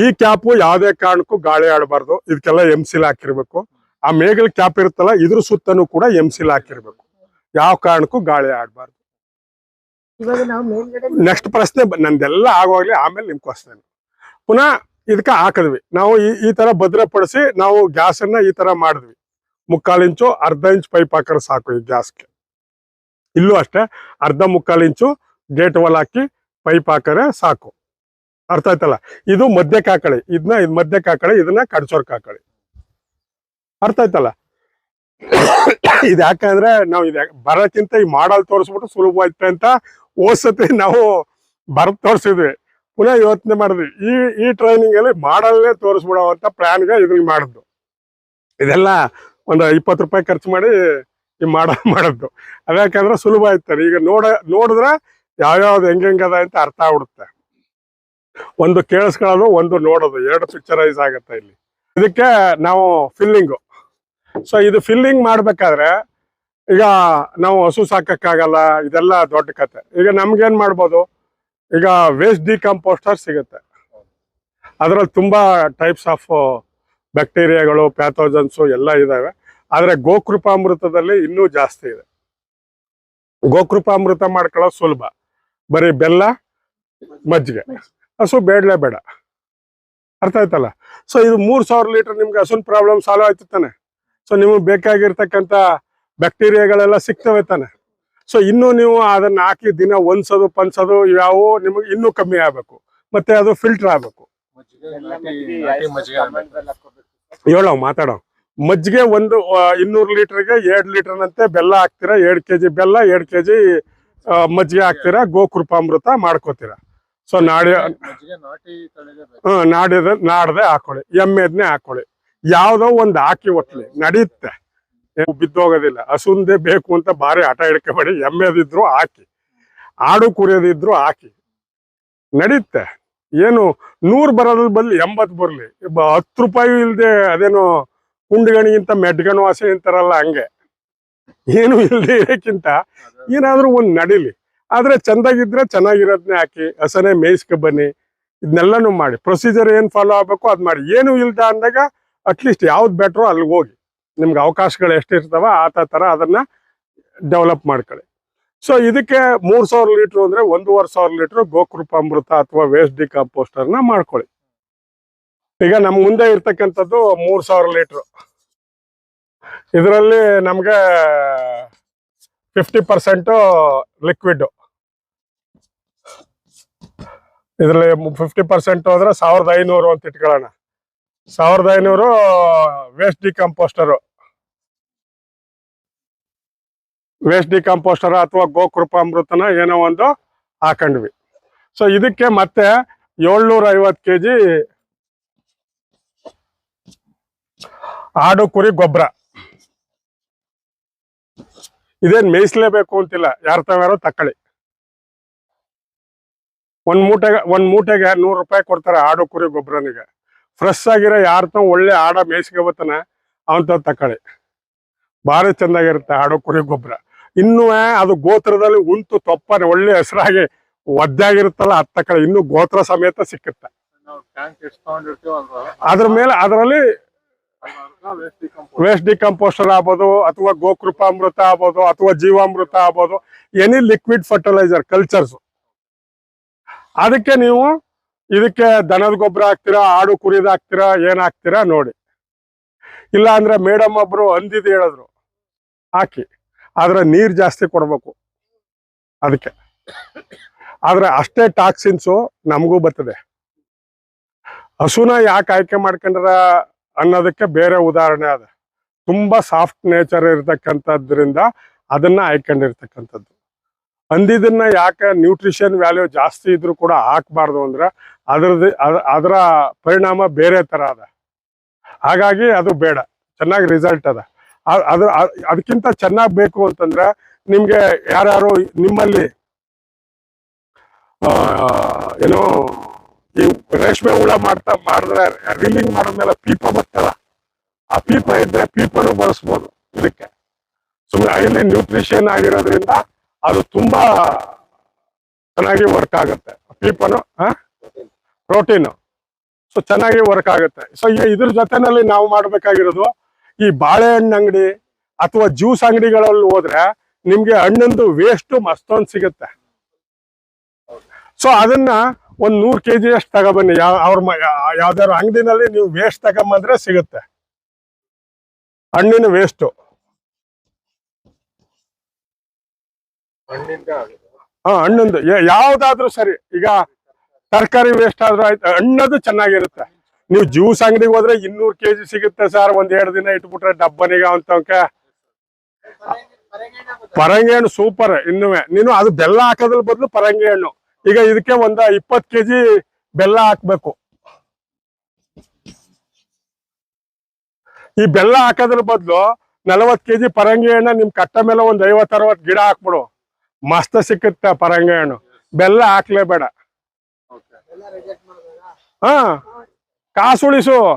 ಈ ಕ್ಯಾಪು ಯಾವುದೇ ಕಾರಣಕ್ಕೂ ಗಾಳಿ ಆಡಬಾರ್ದು. ಇದಕ್ಕೆಲ್ಲ ಎಂ ಸಿಲ್ ಹಾಕಿರ್ಬೇಕು. ಆ ಮೇಗಲ್ ಕ್ಯಾಪ್ ಇರುತ್ತಲ್ಲ ಇದ್ರ ಸುತ್ತನೂ ಕೂಡ ಎಂ ಸಿಲ್ ಹಾಕಿರ್ಬೇಕು. ಯಾವ ಕಾರಣಕ್ಕೂ ಗಾಳಿ ಆಡಬಾರ್ದು ನೆಕ್ಸ್ಟ್ ಪ್ರಶ್ನೆ ನಂದೆಲ್ಲ ಆಗೋಗ್ಲಿ ಆಮೇಲೆ ನಿಮ್ ಕ್ವಶನ್ ಪುನಃ ಇದಕ್ಕೆ ಹಾಕಿದ್ವಿ. ನಾವು ಈ ಈ ತರ ಭದ್ರಪಡಿಸಿ ನಾವು ಗ್ಯಾಸ್ ಅನ್ನ ಈ ತರ ಮಾಡಿದ್ವಿ. ಮುಕ್ಕಾಲು ಇಂಚು ಅರ್ಧ ಇಂಚ್ ಪೈಪ್ ಹಾಕಿದ್ರೆ ಸಾಕು ಈ ಗ್ಯಾಸ್ಗೆ. ಇಲ್ಲೂ ಅಷ್ಟೇ ಅರ್ಧ ಮುಕ್ಕಾಲು ಇಂಚು ಗೇಟ್ ವಾಲ್ ಹಾಕಿ ಪೈಪ್ ಹಾಕಿದ್ರೆ ಸಾಕು. ಅರ್ಥ ಆಯ್ತಲ್ಲ? ಇದು ಮಧ್ಯಕ್ಕೆ ಹಾಕಳಿ. ಇದನ್ನ ಇದು ಮಧ್ಯಕ್ಕೆ ಹಾಕಳಿ ಇದನ್ನ ಕಡ್ಸೋರ್ಕ್ ಹಾಕಳಿ. ಅರ್ಥ ಆಯ್ತಲ್ಲ? ಇದು ಯಾಕಂದ್ರೆ ನಾವು ಇದ ಬರೋಕ್ಕಿಂತ ಈ ಮಾಡಲ್ ತೋರಿಸ್ಬಿಟ್ಟು ಸುಲಭವಾಯ್ತು ಅಂತ ಓದ್ಸತಿ ನಾವು ಬರ ತೋರಿಸಿದ್ವಿ. ಪುನಃ ಯೋಚನೆ ಮಾಡಿದ್ವಿ. ಈ ಈ ಟ್ರೈನಿಂಗ್ ಅಲ್ಲಿ ಮಾಡಲ್ಲೇ ತೋರಿಸ್ಬಿಡೋ ಅಂತ ಪ್ಲಾನ್ಗೆ ಇದನ್ನ ಮಾಡಿದ್ದು. ಇದೆಲ್ಲ ಒಂದು ಇಪ್ಪತ್ತು ರೂಪಾಯಿ ಖರ್ಚು ಮಾಡಿ ಈ ಮಾಡ ಮಾಡದ್ದು. ಅದ್ಯಾಕಂದ್ರೆ ಸುಲಭ ಆಯ್ತಾರೆ ಈಗ ನೋಡ, ನೋಡಿದ್ರೆ ಯಾವ್ಯಾವ್ದು ಹೆಂಗಂಗದ ಅಂತ ಅರ್ಥ ಆಗ್ಬಿಡುತ್ತೆ. ಒಂದು ಕೇಳಿಸ್ಕೊಳ್ಳೋದು, ಒಂದು ನೋಡೋದು. ಎರಡು ಪಿಕ್ಚರೈಸ್ ಆಗುತ್ತೆ ಇಲ್ಲಿ. ಇದಕ್ಕೆ ನಾವು ಫಿಲ್ಲಿಂಗು ಸೊ ಇದು ಫಿಲ್ಲಿಂಗ್ ಮಾಡ್ಬೇಕಾದ್ರೆ ಈಗ ನಾವು ಹಸು ಸಾಕಕ್ಕಾಗಲ್ಲ, ಇದೆಲ್ಲ ದೊಡ್ಡ ಕತೆ. ಈಗ ನಮ್ಗೇನ್ ಮಾಡ್ಬೋದು? ಈಗ ವೇಸ್ಟ್ ಡಿಕಂಪೋಸ್ಟರ್ ಸಿಗುತ್ತೆ. ಅದರಲ್ಲಿ ತುಂಬಾ ಟೈಪ್ಸ್ ಆಫ್ ಬ್ಯಾಕ್ಟೀರಿಯಾಗಳು ಪ್ಯಾಥೋಜನ್ಸ್ ಎಲ್ಲ ಇದಾವೆ. ಆದ್ರೆ ಗೋಕೃಪಾಮೃತದಲ್ಲಿ ಇನ್ನೂ ಜಾಸ್ತಿ ಇದೆ. ಗೋಕೃಪಾಮೃತ ಮಾಡ್ಕೊಳ್ಳೋದು ಸುಲಭ. ಬರೀ ಬೆಲ್ಲ, ಮಜ್ಜಿಗೆ. ಹಸು ಬೇಡಲೇ ಬೇಡ. ಅರ್ಥ ಆಯ್ತಲ್ಲ? ಸೊ ಇದು ಮೂರ್ ಸಾವಿರ ಲೀಟರ್ ನಿಮ್ಗೆ ಹಸುನ್ ಪ್ರಾಬ್ಲಮ್ ಸಾಲ್ವ್ ಆಯ್ತು ತಾನೆ. ಸೊ ನಿಮಗೆ ಬೇಕಾಗಿರ್ತಕ್ಕಂಥ ಬ್ಯಾಕ್ಟೀರಿಯಾಗಳೆಲ್ಲ ಸಿಗ್ತವೆ ತಾನೆ. ಸೊ ಇನ್ನೂ ನೀವು ಅದನ್ನ ಹಾಕಿ ದಿನ ಒನ್ಸೋದು ಪನ್ಸೋದು ಯಾವ ನಿಮಗೆ ಇನ್ನೂ ಕಮ್ಮಿ ಆಗ್ಬೇಕು. ಮತ್ತೆ ಅದು ಫಿಲ್ಟರ್ ಆಗ್ಬೇಕು. ಹೇಳೋ ಮಾತಾಡೋ. ಮಜ್ಜಿಗೆ ಒಂದು ಇನ್ನೂರು ಲೀಟರ್ಗೆ ಎರಡ್ ಲೀಟರ್ನಂತೆ ಬೆಲ್ಲ ಹಾಕ್ತೀರಾ? ಎರಡ್ ಕೆಜಿ ಬೆಲ್ಲ ಎರಡ್ ಕೆಜಿ ಮಜ್ಜಿಗೆ ಹಾಕ್ತೀರಾ? ಗೋಕೃಪಾಮೃತ ಮಾಡ್ಕೋತೀರಾ? ಸೊ ನಾಡಿ. ಹ್ಮ್, ನಾಡಿದ ನಾಡ್ದೆ ಹಾಕೊಳ್ಳಿ. ಎಮ್ಮೆದ್ನೆ ಹಾಕೊಳ್ಳಿ. ಯಾವ್ದೋ ಒಂದ್ ಹಾಕಿ ಒಟ್ಲಿ ನಡೆಯುತ್ತೆ ಬಿದ್ದೋಗೋದಿಲ್ಲ. ಹಸುಂದೇ ಬೇಕು ಅಂತ ಭಾರಿ ಹಠ ಹಿಡ್ಕೊಬೇಡಿ ಎಮ್ಮೆದಿದ್ರು ಹಾಕಿ. ಆಡು ಕುರಿಯೋದಿದ್ರು ಹಾಕಿ. ನಡೆಯುತ್ತೆ ಏನು, ನೂರು ಬರೋದ್ರ ಬರ್ಲಿ ಎಂಬತ್ ಬರಲಿ. ಹತ್ತು ರೂಪಾಯಿ ಇಲ್ದೆ ಅದೇನೋ ಕುಂಡ್ಗಣಿಗಿಂತ ಮೆಡ್ಗಣ ವಾಸೆ ಅಂತಾರಲ್ಲ ಹಂಗೆ. ಏನು ಇಲ್ಲದೆ ಇರೋಕ್ಕಿಂತ ಏನಾದ್ರೂ ಒಂದು ನಡೀಲಿ. ಆದ್ರೆ ಚಂದಾಗಿದ್ರೆ ಚೆನ್ನಾಗಿರೋದನ್ನೇ ಹಾಕಿ, ಹಸನೆ ಮೇಯಿಸ್ಕೊ ಬನ್ನಿ. ಇದನ್ನೆಲ್ಲನೂ ಮಾಡಿ. ಪ್ರೊಸೀಜರ್ ಏನ್ ಫಾಲೋ ಆಗ್ಬೇಕು ಅದು ಮಾಡಿ. ಏನು ಇಲ್ದ ಅಂದಾಗ ಅಟ್ಲೀಸ್ಟ್ ಯಾವ್ದು ಬೆಟ್ರೋ ಅಲ್ಲಿಗೆ ಹೋಗಿ. ನಿಮ್ಗೆ ಅವಕಾಶಗಳು ಎಷ್ಟಿರ್ತಾವ ಆತ ತರ ಅದನ್ನ ಡೆವಲಪ್ ಮಾಡ್ಕೊಳ್ಳಿ ಸೊ ಇದಕ್ಕೆ ಮೂರ್ ಸಾವಿರ ಲೀಟರ್ ಅಂದ್ರೆ ಒಂದೂವರೆ ಸಾವಿರ ಲೀಟರ್ ಗೋಕೃಪ ಅಮೃತ ಅಥವಾ ವೇಸ್ಟ್ ಡಿಕಾಂಪೋಸ್ಟರ್ನ ಮಾಡ್ಕೊಳ್ಳಿ ಈಗ ನಮ್ ಮುಂದೆ ಇರ್ತಕ್ಕಂಥದ್ದು ಮೂರು ಸಾವಿರ ಲೀಟರ್ ಇದರಲ್ಲಿ ನಮ್ಗೆ ಫಿಫ್ಟಿ ಪರ್ಸೆಂಟು ಲಿಕ್ವಿಡ್ ಇದರಲ್ಲಿ ಫಿಫ್ಟಿ ಪರ್ಸೆಂಟ್ ಹೋದ್ರೆ ಸಾವಿರದ ಐನೂರು ಅಂತ ಇಟ್ಕೊಳ್ಳೋಣ ಸಾವಿರದ ಐನೂರು ವೇಸ್ಟ್ ಡಿಕಂಪೋಸ್ಟರು ವೇಸ್ಟ್ ಡಿಕಂಪೋಸ್ಟರ್ ಅಥವಾ ಗೋಕೃಪ ಅಮೃತನ ಏನೋ ಒಂದು ಹಾಕೊಂಡ್ವಿ. ಸೊ ಇದಕ್ಕೆ ಮತ್ತೆ ಏಳ್ನೂರ ಐವತ್ತು ಕೆ ಜಿ ಆಡು ಕುರಿ ಗೊಬ್ಬರ. ಇದೇನ್ ಮೇಯಿಸ್ಲೇಬೇಕು ಅಂತಿಲ್ಲ, ಯಾರ ತಾವ್ಯಾರೋ ತಕ್ಕಳಿ. ಒಂದ್ ಮೂಟೆಗೆ ಒಂದ್ ಮೂಟೆಗೆ ನೂರು ರೂಪಾಯಿ ಕೊಡ್ತಾರೆ ಆಡು ಕುರಿ ಗೊಬ್ಬರನಿಗೆ. ಫ್ರೆಶ್ ಆಗಿರೋ ಯಾರ ತಾವ್ ಒಳ್ಳೆ ಆಡ ಮೇಯಿಸ್ಕೊಬತ್ತಾನ ಅವನ್ ತಾವ್ ತಕೊಳ್ಳಿ. ಭಾರಿ ಚೆಂದಾಗಿರುತ್ತೆ ಆಡು ಕುರಿ ಗೊಬ್ಬರ. ಇನ್ನೂ ಅದು ಗೋತ್ರದಲ್ಲಿ ಉಂಟು ತೊಪ್ಪನೆ ಒಳ್ಳೆ ಹೆಸರಾಗಿ ಒದ್ದಾಗಿರುತ್ತಲ್ಲ ಅದ್ ತಕ್ಕಳಿ ಇನ್ನು ಗೋತ್ರ ಸಮೇತ ಸಿಕ್ಕುತ್ತೆ. ಅದ್ರ ಮೇಲೆ ಅದರಲ್ಲಿ ವೇಸ್ಟ್ ಡಿಕಂಪೋಸ್ ವೇಸ್ಟ್ ಡಿಕಂಪೋಸ್ಟರ್ ಆಗ್ಬೋದು ಅಥವಾ ಗೋಕೃಪ ಅಮೃತ ಆಗ್ಬೋದು ಅಥವಾ ಜೀವಾಮೃತ ಆಗ್ಬೋದು ಎನಿ ಲಿಕ್ವಿಡ್ ಫರ್ಟಿಲೈಸರ್ ಕಲ್ಚರ್ಸ್ ಅದಕ್ಕೆ ನೀವು ಇದಕ್ಕೆ ದನದ ಗೊಬ್ಬರ ಹಾಕ್ತೀರಾ, ಆಡು ಕುರಿದ ಹಾಕ್ತೀರಾ, ಏನ್ ಹಾಕ್ತೀರಾ ನೋಡಿ. ಇಲ್ಲ ಅಂದ್ರೆ ಮೇಡಮ್ ಒಬ್ರು ಅಂದಿದ್ ಹೇಳಿದ್ರು, ಹಾಕಿ. ಆದ್ರೆ ನೀರ್ ಜಾಸ್ತಿ ಕೊಡ್ಬೇಕು. ಅದಕ್ಕೆ. ಆದ್ರೆ ಅಷ್ಟೇ ಟಾಕ್ಸಿನ್ಸು ನಮಗೂ ಬರ್ತದೆ. ಹಸುನ ಯಾಕೆ ಆಯ್ಕೆ ಮಾಡ್ಕೊಂಡ್ರ ಅನ್ನೋದಕ್ಕೆ ಬೇರೆ ಉದಾಹರಣೆ ಅದ. ತುಂಬಾ ಸಾಫ್ಟ್ ನೇಚರ್ ಇರ್ತಕ್ಕಂಥದ್ರಿಂದ ಅದನ್ನ ಆಯ್ಕೊಂಡಿರ್ತಕ್ಕಂಥದ್ದು. ಅಂದಿದ್ದನ್ನ ಯಾಕೆ ನ್ಯೂಟ್ರಿಷನ್ ವ್ಯಾಲ್ಯೂ ಜಾಸ್ತಿ ಇದ್ರೂ ಕೂಡ ಹಾಕ್ಬಾರ್ದು ಅಂದ್ರೆ ಅದ್ರದ್ದು ಅದ- ಅದರ ಪರಿಣಾಮ ಬೇರೆ ಥರ ಅದ. ಹಾಗಾಗಿ ಅದು ಬೇಡ. ಚೆನ್ನಾಗಿ ರಿಸಲ್ಟ್ ಅದ. ಅದ್ರ ಅದಕ್ಕಿಂತ ಚೆನ್ನಾಗಿ ಬೇಕು ಅಂತಂದ್ರೆ ನಿಮಗೆ ಯಾರ್ಯಾರು ನಿಮ್ಮಲ್ಲಿ ಏನು ಏನೋ ಈ ರೇಷ್ಮೆ ಹುಳ ಮಾಡ್ತಾ ಮಾಡಿದ್ರೆ ರೀಲಿಂಗ್ ಮಾಡಿದ್ಮೇಲೆ ಪೀಪ ಬರ್ತಲ್ಲ ಆ ಪೀಪ ಇದ್ರೆ ಪೀಪನು ಬಳಸ್ಬೋದು ಇದಕ್ಕೆ. ಸುಮ್ಮನೆ ಐಲಿ ನ್ಯೂಟ್ರಿಷನ್ ಆಗಿರೋದ್ರಿಂದ ಅದು ತುಂಬಾ ಚೆನ್ನಾಗಿ ವರ್ಕ್ ಆಗುತ್ತೆ. ಪೀಪನು ಪ್ರೋಟೀನ್. ಸೊ ಚೆನ್ನಾಗಿ ವರ್ಕ್ ಆಗುತ್ತೆ. ಸೊ ಇದ್ರ ಜೊತೆನಲ್ಲಿ ನಾವು ಮಾಡಬೇಕಾಗಿರೋದು ಈ ಬಾಳೆಹಣ್ಣು ಅಂಗಡಿ ಅಥವಾ ಜ್ಯೂಸ್ ಅಂಗಡಿಗಳಲ್ಲಿ ಹೋದ್ರೆ ನಿಮ್ಗೆ ಹಣ್ಣಂದು ವೇಸ್ಟ್ ಮಸ್ತೊಂದು ಸಿಗುತ್ತೆ. ಸೊ ಅದನ್ನ ಒಂದ್ ನೂರ್ ಕೆಜಿ ಅಷ್ಟು ತಗೊಬನ್ನಿ. ಯಾವ ಅವ್ರ ಯಾವ್ದಾದ್ರು ಅಂಗಡಿನಲ್ಲಿ ನೀವು ವೇಸ್ಟ್ ತಗೊಂಬಂದ್ರೆ ಸಿಗುತ್ತೆ. ಹಣ್ಣಿನ ವೇಸ್ಟ್ ಹಾ ಹಣ್ಣಂದು. ಯಾವ್ದಾದ್ರೂ ಸರಿ. ಈಗ ತರಕಾರಿ ವೇಸ್ಟ್ ಆದ್ರೂ ಆಯ್ತು ಹಣ್ಣದು ಚೆನ್ನಾಗಿರುತ್ತೆ. ನೀವು ಜ್ಯೂಸ್ ಅಂಗಡಿಗೆ ಹೋದ್ರೆ ಇನ್ನೂರ್ ಕೆಜಿ ಸಿಗುತ್ತೆ ಸರ್, ಒಂದ್ ಎರಡು ದಿನ ಇಟ್ಬಿಟ್ರೆ ಡಬ್ಬನಿಗ ಅಂತವಕ. ಪರಂಗಿ ಹಣ್ಣು ಸೂಪರ್ ಇನ್ನುವೆ. ನೀನು ಅದು ಬೆಲ್ಲ ಹಾಕೋದ್ರ ಬದಲು ಪರಂಗಿ ಹಣ್ಣು ಈಗ ಇದಕ್ಕೆ ಒಂದ ಇಪ್ಪತ್ ಕೆಜಿ ಬೆಲ್ಲ ಹಾಕ್ಬೇಕು. ಈ ಬೆಲ್ಲ ಹಾಕೋದ್ರ ಬದಲು ನಲವತ್ ಕೆಜಿ ಪರಂಗಿ ಹಣ್ಣು ನಿಮ್ ಕಟ್ಟ ಮೇಲೆ ಒಂದ್ ಐವತ್, ಅರವತ್ ಗಿಡ ಹಾಕ್ಬಿಡು. ಮಸ್ತ್ ಸಿಕ್ಕುತ್ತೆ ಪರಂಗಿ ಹಣ್ಣು ಬೆಲ್ಲ ಹಾಕ್ಲೇಬೇಡ. ಹಾ, ಕಾಸು ಉಳಿಸು.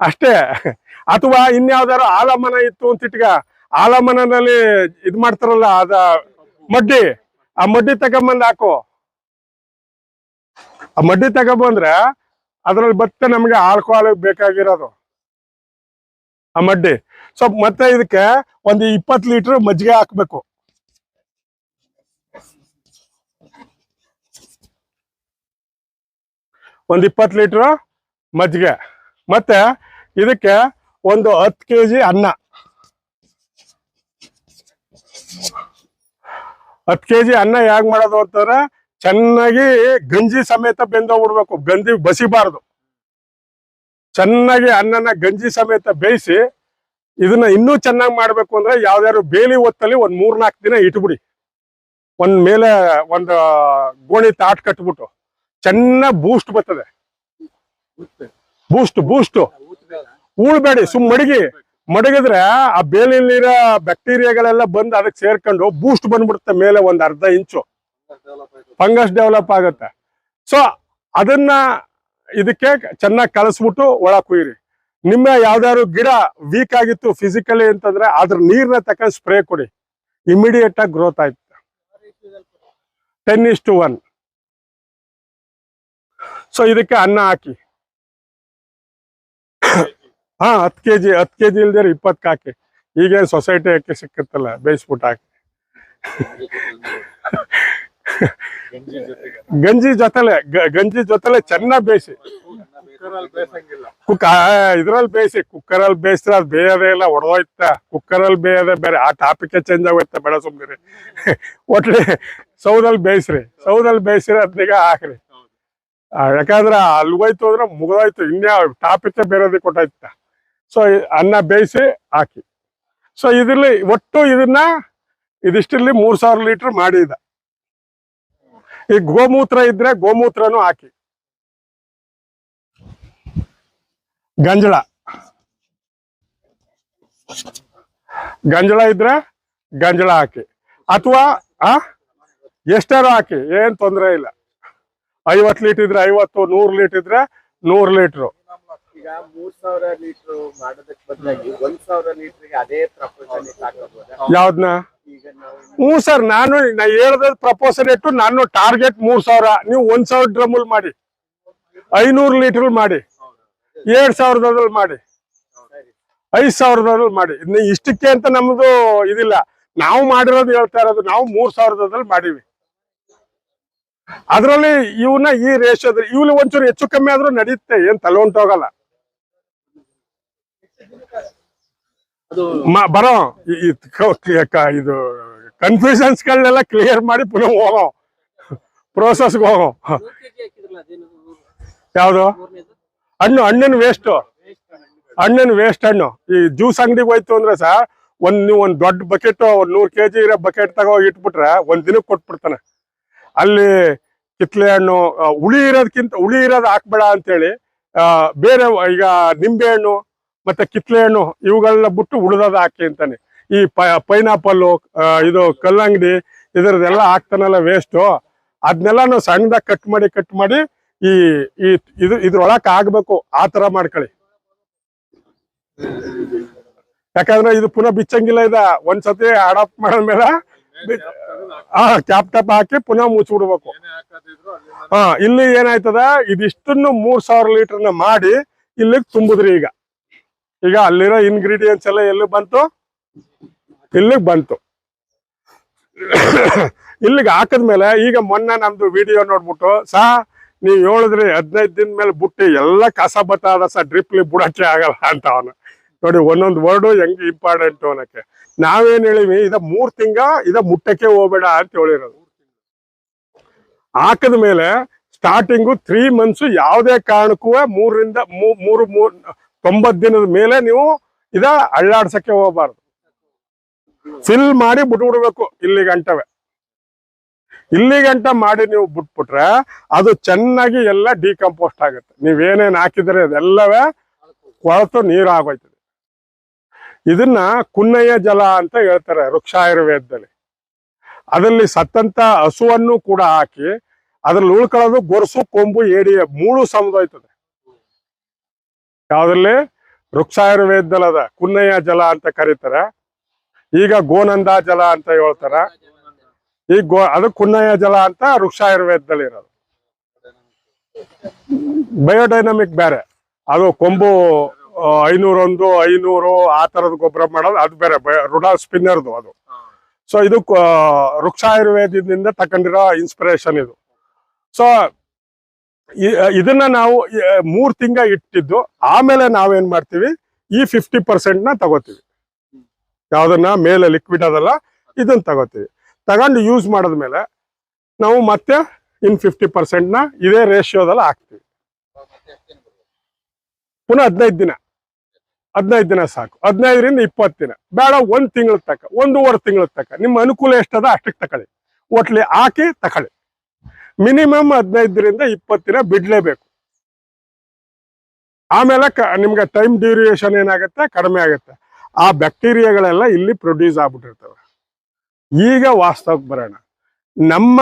ಅಷ್ಟೇ. ಅಥವಾ ಇನ್ಯಾವ್ದಾರು ಆಲಮನ ಇತ್ತು ಅಂತ ಇಟ್ಕ ಆಲಮನಲ್ಲಿ ಇದ್ ಮಾಡ್ತಾರಲ್ಲ, ಅದ ಮಡ್ಡಿ. ಆ ಮಡ್ಡಿ ತಗೊಂಬಂದ್ ಹಾಕು. ಆ ಮಡ್ಡಿ ತಗೊಂಬಂದ್ರೆ ಅದ್ರಲ್ಲಿ ಮತ್ತೆ ನಮ್ಗೆ ಆಲ್ಕೋಹಾಲ್ ಬೇಕಾಗಿರೋದು. ಆ ಮಡ್ಡಿ. ಸೊ, ಮತ್ತೆ ಇದಕ್ಕೆ ಒಂದು ಇಪ್ಪತ್ತು ಲೀಟರ್ ಮಜ್ಜಿಗೆ ಹಾಕ್ಬೇಕು. ಒಂದ್ ಇಪ್ಪತ್ತು ಲೀಟರ್ ಮಜ್ಜಿಗೆ. ಮತ್ತೆ ಇದಕ್ಕೆ ಒಂದು ಹತ್ತು ಕೆ ಜಿ ಅನ್ನ. ಹತ್ತು ಕೆ ಜಿ ಅನ್ನ ಹೇಗೆ ಮಾಡೋದು ಅಂತಂದ್ರೆ ಚೆನ್ನಾಗಿ ಗಂಜಿ ಸಮೇತ ಬೆಂದೋಗ್ಬಿಡ್ಬೇಕು. ಗಂಜಿ ಬಸಿಬಾರ್ದು. ಚೆನ್ನಾಗಿ ಅನ್ನನ ಗಂಜಿ ಸಮೇತ ಬೇಯಿಸಿ ಇದನ್ನ ಇನ್ನೂ ಚೆನ್ನಾಗಿ ಮಾಡಬೇಕು ಅಂದ್ರೆ ಯಾವ್ದಾದ್ರು ಬೇಲಿ ಹೊತ್ತಲ್ಲಿ ಒಂದ್ ಮೂರ್ನಾಲ್ಕು ದಿನ ಇಟ್ಬಿಡಿ. ಒಂದ್ ಮೇಲೆ ಒಂದು ಗೋಣಿ ತಾಟ್ ಕಟ್ಬಿಟ್ಟು. ಚೆನ್ನಾಗಿ ಬೂಸ್ಟ್ ಬರ್ತದೆ. ಬೂಸ್ಟ್ ಬೂಸ್ಟ್ ಉಳ್ಬೇಡಿ, ಸುಮ್ ಮಡಗಿ. ಮಡಗಿದ್ರೆ ಆ ಬೇಲಿಲಿರೋ ಬ್ಯಾಕ್ಟೀರಿಯಾಗಳೆಲ್ಲ ಬಂದು ಅದಕ್ಕೆ ಸೇರ್ಕೊಂಡು ಬೂಸ್ಟ್ ಬಂದ್ಬಿಡುತ್ತೆ ಮೇಲೆ ಒಂದ್ ಅರ್ಧ ಇಂಚು. ಫಂಗಸ್ ಡೆವಲಪ್ ಆಗುತ್ತೆ. ಸೊ ಅದನ್ನ ಇದಕ್ಕೆ ಚೆನ್ನಾಗಿ ಕಲಸ್ಬಿಟ್ಟು ಒಳ ಕುಯ್ರಿ ನಿಮ್ಮ ಯಾವ್ದಾದ್ರು ಗಿಡ ವೀಕ್ ಆಗಿತ್ತು ಫಿಸಿಕಲಿ ಅಂತಂದ್ರೆ ಅದ್ರ ನೀರ್ನ ತಕೊಂಡ್ ಸ್ಪ್ರೇ ಕೊಡಿ. ಇಮಿಡಿಯೇಟ್ ಆಗಿ ಗ್ರೋತ್ ಆಯ್ತು. Ten is to one so ಇದಕ್ಕೆ ಅನ್ನ ಹಾಕಿ. ಹಾ, ಹತ್ತು ಕೆ ಜಿ ಹತ್ತು ಕೆ ಜಿ ಇಲ್ದಿರ ಇಪ್ಪತ್ತು ಹಾಕಿ ಈಗೇನು ಸೊಸೈಟಿ ಹಾಕಿ ಸಿಕ್ಕತ್ತಲ್ಲ, ಬೇಯಿಸ್ಬಿಟ್ಟು ಹಾಕಿ. ಗಂಜಿ ಜೊತೆಲೆ ಗಂಜಿ ಜೊತೆಲೆ ಚೆನ್ನಾಗಿ ಬೇಯಿಸಿ. ಕುಕ್ ಇದ್ರಲ್ಲಿ ಬೇಯಿಸಿ ಕುಕ್ಕರಲ್ಲಿ ಬೇಯಿಸಿದ್ರೆ ಅದು ಬೇಯದೇ ಇಲ್ಲ ಹೊಡೆದೋಯ್ತ ಕುಕ್ಕರಲ್ಲಿ ಬೇಯದೆ ಬೇರೆ, ಆ ಟಾಪಿಕ್ ಚೇಂಜ್ ಆಗೋಯ್ತ, ಬೇಡ ಸುಮ್ಮನೆ ಒಟ್ಲಿ ಸೌದಲ್ಲಿ ಬೇಯಿಸ್ರಿ ಸೌದಲ್ಲಿ ಬೇಯಿಸಿರಿ ಅದನ್ನೀಗ ಹಾಕ್ರಿ. ಯಾಕಂದ್ರೆ ಅಲ್ಲಿ ಹೋಯ್ತು ಅಂದ್ರೆ ಮುಗಿದೋಯ್ತು. ಇನ್ಯಾವ ಟಾಪಿಕ್ ಬೇರೆದೇ ಕೊಟ್ಟಾಯ್ತ ಸೊ ಅನ್ನ ಬೇಯಿಸಿ ಹಾಕಿ. ಸೊ ಇದರಲ್ಲಿ ಒಟ್ಟು ಇದನ್ನ ಇದಿಷ್ಟಿಲ್ಲಿ ಮೂರ್ ಸಾವಿರ ಲೀಟರ್ ಮಾಡಿದ. ಈ ಗೋಮೂತ್ರ ಇದ್ರೆ ಗೋಮೂತ್ರನೂ ಹಾಕಿ. ಗಂಜಳ. ಗಂಜಳ ಇದ್ರೆ ಗಂಜಳ ಹಾಕಿ. ಅಥವಾ, ಆ, ಎಷ್ಟಾರು ಹಾಕಿ. ಏನ್ ತೊಂದರೆ ಇಲ್ಲ. ಐವತ್ ಲೀಟರ್ ಇದ್ರೆ ಐವತ್ತು ನೂರ್ ಲೀಟರ್ ಇದ್ರೆ ನೂರ್ ಲೀಟ್ರು. ಈಗ ಮೂರ್ ಸಾವಿರ ಲೀಟರ್ ಮಾಡೋದಕ್ಕೆ ಬದಲಾಗಿ ಒಂದ್ ಸಾವಿರ ಲೀಟರ್ಗೆ ಅದೇ ಪ್ರಪೋಸಲ್ ಹಾಕಬಹುದಾ ಯಾವ್ದನ್ನ ಹ್ಞೂ ಸರ್ ನಾನು ನಾ ಹೇಳ್ದ ಪ್ರಪೋಸಲ್ ಇಟ್ಟು ನಾನು ಟಾರ್ಗೆಟ್ ಮೂರ್ ಸಾವಿರ ನೀವು ಒಂದ್ ಸಾವಿರ ಡ್ರಮ್ಮಲ್ ಮಾಡಿ. ಐನೂರು ಲೀಟರ್ ಮಾಡಿ. ಎರಡ್ ಸಾವಿರದಲ್ಲಿ ಮಾಡಿ. ಐದ್ ಸಾವಿರದಲ್ಲಿ ಮಾಡಿ. ಇನ್ನು ಇಷ್ಟಕ್ಕೆ ಅಂತ ನಮ್ದು ಇದಿಲ್ಲ. ನಾವು ಮಾಡಿರೋದು ಹೇಳ್ತಾ ಇರೋದು ನಾವು ಮೂರ್ ಸಾವಿರದಲ್ಲಿ ಮಾಡೀವಿ. ಅದ್ರಲ್ಲಿ ಇವನ್ನ ಈ ರೇಷೋದ್ರಿ ಇವ್ಲಿ ಒಂಚೂರು ಹೆಚ್ಚು ಕಮ್ಮಿ ಆದ್ರೂ ನಡೆಯುತ್ತೆ ಏನ್ ತಲೆ ಹೊಂಟೋಗಲ್ಲ ಬರೋ ಇದು ಕನ್ಫ್ಯೂಷನ್ಸ್ ಗಳನ್ನೆಲ್ಲ ಕ್ಲಿಯರ್ ಮಾಡಿ ಪುನಃ ಹೋಗೋ ಪ್ರೋಸೆಸ್ಗೆ ಹೋಗೋ. ಯಾವುದು? ಹಣ್ಣು ಹಣ್ಣಿನ ವೇಸ್ಟ್ ಹಣ್ಣಿನ ವೇಸ್ಟ್ ಹಣ್ಣು. ಈ ಜ್ಯೂಸ್ ಅಂಗಡಿಗೆ ಹೋಯ್ತು ಅಂದ್ರೆ ಸಹ ಒಂದ್ ನೀವು ಒಂದ್ ದೊಡ್ಡ ಬಕೆಟ್ ಒಂದ್ ನೂರ್ ಕೆಜಿ ಇರೋ ಬಕೆಟ್ ತಗೋ ಇಟ್ಬಿಟ್ರೆ ಒಂದ್ ದಿನಕ್ಕೆ ಕೊಟ್ಬಿಡ್ತಾನೆ. ಅಲ್ಲಿ ಕಿತ್ಲೆ ಹಣ್ಣು ಹುಳಿ ಇರೋದಕ್ಕಿಂತ ಹುಳಿ ಇರೋದು ಹಾಕ್ಬೇಡ ಅಂತೇಳಿ ಬೇರೆ ಈಗ ನಿಂಬೆ ಹಣ್ಣು ಮತ್ತೆ ಕಿತ್ಲೆ ಹಣ್ಣು ಇವುಗಳನ್ನ ಬಿಟ್ಟು ಉಳಿದದ ಹಾಕಿ ಅಂತಾನೆ. ಈ ಪೈನಾಪಲ್ಲು ಇದು ಕಲ್ಲಂಗಡಿ ಇದರದೆಲ್ಲ ಹಾಕ್ತಾನಲ್ಲ ವೇಸ್ಟು ಅದನ್ನೆಲ್ಲ ನಾವು ಸಣ್ಣದಾಗಿ ಕಟ್ ಮಾಡಿ ಕಟ್ ಮಾಡಿ ಈ ಇದು, ಇದ್ರೊಳಕ್ ಆಗ್ಬೇಕು, ಆ ತರ ಮಾಡ್ಕೊಳ್ಳಿ. ಯಾಕಂದ್ರೆ ಇದು ಪುನಃ ಬಿಚ್ಚಂಗಿಲ್ಲ ಇದ. ಒಂದ್ಸತಿ ಅಡಾಪ್ಟ್ ಮಾಡಿದ್ಮೇಲೆ ಆ ಕ್ಯಾಪ್ ಟ್ಯಾಪ್ ಹಾಕಿ ಪುನಃ ಮುಚ್ಚಿಬಿಡ್ಬೇಕು. ಬಿಡ್ಬೇಕು ಹಾ ಇಲ್ಲಿ ಏನಾಯ್ತದ? ಇದಿಷ್ಟನ್ನು ಮೂರ್ ಸಾವಿರ ಲೀಟರ್ನ ಮಾಡಿ ಇಲ್ಲಿಗೆ ತುಂಬುದ್ರಿ ಈಗ. ಈಗ ಅಲ್ಲಿರೋ ಇಂಗ್ರೀಡಿಯೆಂಟ್ಸ್ ಎಲ್ಲ ಎಲ್ಲಿ ಬಂತು? ಇಲ್ಲಿಗೆ ಬಂತು. ಇಲ್ಲಿಗೆ ಹಾಕದ್ಮೇಲೆ ಈಗ ಮೊನ್ನೆ ನಮ್ದು ವಿಡಿಯೋ ನೋಡ್ಬಿಟ್ಟು ಸಾ ನೀವು ಹೇಳಿದ್ರಿ ಹದಿನೈದು ದಿನ ಮೇಲೆ ಬುಟ್ಟಿ ಎಲ್ಲ ಕಸ ಬತ್ತಾದ ಸ ಡ್ರಿಪ್ಲಿ ಬುಡಕ್ಕೆ ಆಗಲ್ಲ ಅಂತ ಅವನು. ನೋಡಿ ಒಂದೊಂದು ವರ್ಡು ಹೆಂಗೆ ಇಂಪಾರ್ಟೆಂಟ್ ಅವನಕ್ಕೆ ನಾವೇನ್ ಹೇಳಿವಿ, ಇದ ಮೂರ್ ತಿಂಗ ಇದ ಮುಟ್ಟಕ್ಕೆ ಹೋಗ್ಬೇಡ ಅಂತ ಹೇಳಿರೋದು. ಹಾಕದ ಮೇಲೆ ಸ್ಟಾರ್ಟಿಂಗು ತ್ರೀ ಮಂತ್ಸ್ ಯಾವುದೇ ಕಾರಣಕ್ಕೂ ಮೂರರಿಂದ ಮೂರು ಮೂರ್ ತೊಂಬತ್ ದಿನದ ಮೇಲೆ ನೀವು ಇದ ಅಳ್ಳಾಡ್ಸಕ್ಕೆ ಹೋಗ್ಬಾರ್ದು. ಫಿಲ್ ಮಾಡಿ ಬಿಟ್ಬಿಡ್ಬೇಕು ಇಲ್ಲಿ ಗಂಟವೆ. ಇಲ್ಲಿ ಗಂಟ ಮಾಡಿ ನೀವು ಬಿಟ್ಬಿಟ್ರೆ ಅದು ಚೆನ್ನಾಗಿ ಎಲ್ಲ ಡಿಕಂಪೋಸ್ಟ್ ಆಗುತ್ತೆ. ನೀವೇನೇನ್ ಹಾಕಿದ್ರೆ ಅದೆಲ್ಲವೇ ಕೊಳತು ನೀರು ಆಗೋಯ್ತದೆ ಇದನ್ನ ಕುನ್ನಯ್ಯ ಜಲ ಅಂತ ಹೇಳ್ತಾರೆ ವೃಕ್ಷಾಯುರ್ವೇದದಲ್ಲಿ ಅದರಲ್ಲಿ ಸತ್ತಂತ ಹಸುವನ್ನು ಕೂಡ ಹಾಕಿ ಅದ್ರಲ್ಲಿ ಉಳ್ಕೊಳ್ಳೋದು ಗೊರಸು, ಕೊಂಬು, ಏಡಿ ಮೂಳು ಸಮುದಾಯ್ತದೆ ಯಾವ್ದ್ರಲ್ಲಿ? ವೃಕ್ಷಾಯುರ್ವೇದದಲ್ಲಿ ಅದ. ಕುನ್ನಯ್ಯ ಜಲ ಅಂತ ಕರೀತಾರೆ. ಈಗ ಗೋನಂದ ಜಲ ಅಂತ ಹೇಳ್ತಾರ. ಈ ಗೋ, ಅದು ಕುನ್ನಯ್ಯ ಜಲ ಅಂತ ವೃಕ್ಷಾಯುರ್ವೇದದಲ್ಲಿ ಇರೋದು. ಬಯೋಡೈನಮಿಕ್ ಬೇರೆ. ಅದು ಕೊಂಬು ಐನೂರೊಂದು ಐನೂರು ಆ ತರದ ಗೊಬ್ಬರ ಮಾಡೋದು ಅದು ಬೇರೆ ರುಡಾ ಸ್ಪಿನ್ನರ್ದು ಅದು. ಸೊ ಇದು ವೃಕ್ಷ ವೃಕ್ಷಾಯುರ್ವೇದದಿಂದ ತಕೊಂಡಿರೋ ಇನ್ಸ್ಪಿರೇಷನ್ ಇದು. ಸೊ ಇದನ್ನ ನಾವು ಮೂರ್ ತಿಂಗ ಇಟ್ಟಿದ್ದು ಆಮೇಲೆ ನಾವೇನ್ ಮಾಡ್ತೀವಿ ಈ ಫಿಫ್ಟಿ ಪರ್ಸೆಂಟ್ನ ತಗೋತೀವಿ. ಯಾವ್ದನ್ನ ಮೇಲೆ ಲಿಕ್ವಿಡ್ ಅದಲ್ಲ ಇದನ್ನ ತಗೋತೀವಿ. ತಗೊಂಡು ಯೂಸ್ ಮಾಡಿದ್ಮೇಲೆ ನಾವು ಮತ್ತೆ ಇನ್ ಫಿಫ್ಟಿ ಪರ್ಸೆಂಟ್ನ ಇದೇ ರೇಷಿಯೋದಲ್ಲಿ ಹಾಕ್ತೀವಿ. ಪುನಃ ಹದಿನೈದು ದಿನ. ಹದಿನೈದು ದಿನ ಸಾಕು. ಹದಿನೈದರಿಂದ ಇಪ್ಪತ್ತು ದಿನ. ಬೇಡ, ಒಂದು ತಿಂಗಳ ತಕ್ಕ ಒಂದೂವರೆ ತಿಂಗಳ ತಕ್ಕ ನಿಮ್ಮ ಅನುಕೂಲ ಎಷ್ಟದ ಅಷ್ಟಕ್ಕೆ ತಕೊಳ್ಳಿ. ಒಟ್ಲಿ ಹಾಕಿ ತಕೊಳ್ಳಿ. ಮಿನಿಮಮ್ ಹದಿನೈದರಿಂದ ಇಪ್ಪತ್ತು ದಿನ ಬಿಡಲೇಬೇಕು. ಆಮೇಲೆ ಕ- ನಿಮ್ಗೆ ಟೈಮ್ ಡ್ಯೂರಿಯೇಷನ್ ಏನಾಗುತ್ತೆ? ಕಡಿಮೆ ಆಗುತ್ತೆ. ಆ ಬ್ಯಾಕ್ಟೀರಿಯಾಗಳೆಲ್ಲ ಇಲ್ಲಿ ಪ್ರೊಡ್ಯೂಸ್ ಆಗ್ಬಿಟ್ಟಿರ್ತವೆ. ಈಗ ವಾಸ್ತವಕ್ಕೆ ಬರೋಣ. ನಮ್ಮ